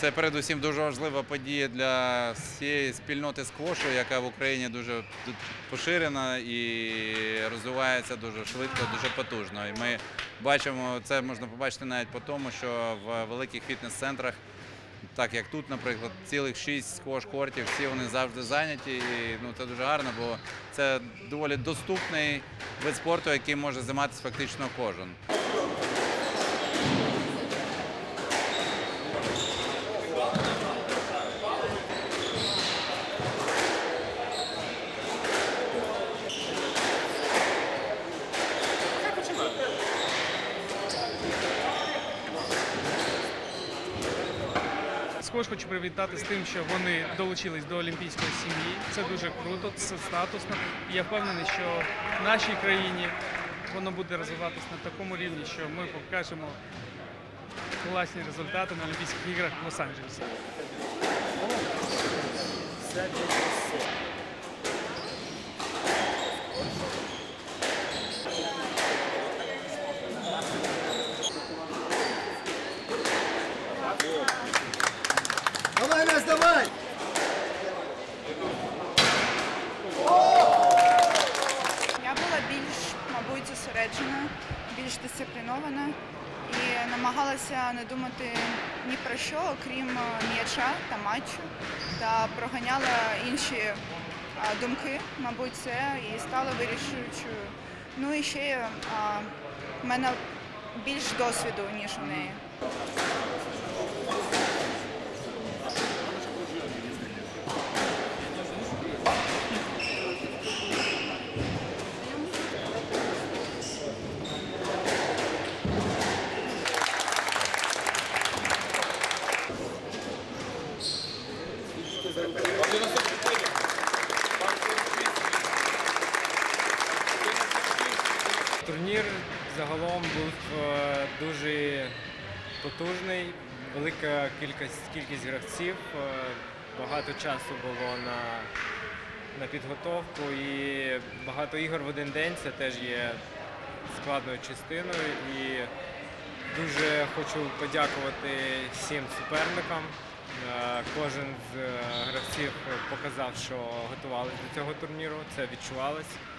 Це передусім дуже важлива подія для всієї спільноти сквошу, яка в Україні дуже поширена і розвивається дуже швидко, дуже потужно. І ми бачимо, це можна побачити навіть по тому, що в великих фітнес-центрах, так як тут, наприклад, цілих шість сквош-кортів, всі вони завжди зайняті. І ну, це дуже гарно, бо це доволі доступний вид спорту, яким може займатися фактично кожен. Також хочу привітати з тим, що вони долучились до олімпійської сім'ї. Це дуже круто, це статусно. І я впевнений, що в нашій країні воно буде розвиватися на такому рівні, що ми покажемо класні результати на Олімпійських іграх в Лос-Анджелесі. Настя, давай! Я була більш, мабуть, зосереджена, більш дисциплінована і намагалася не думати ні про що, окрім е, м'яча та матчу, та проганяла інші думки, мабуть, це і стала вирішуючою. Ну і ще в мене більш досвіду, ніж у неї. Турнір загалом був е, дуже потужний, велика кількість, кількість гравців, е, багато часу було на, на підготовку і багато ігор в один день це теж є складною частиною. І дуже хочу подякувати всім суперникам. Е, Кожен з гравців показав, що готувалися до цього турніру, це відчувалось.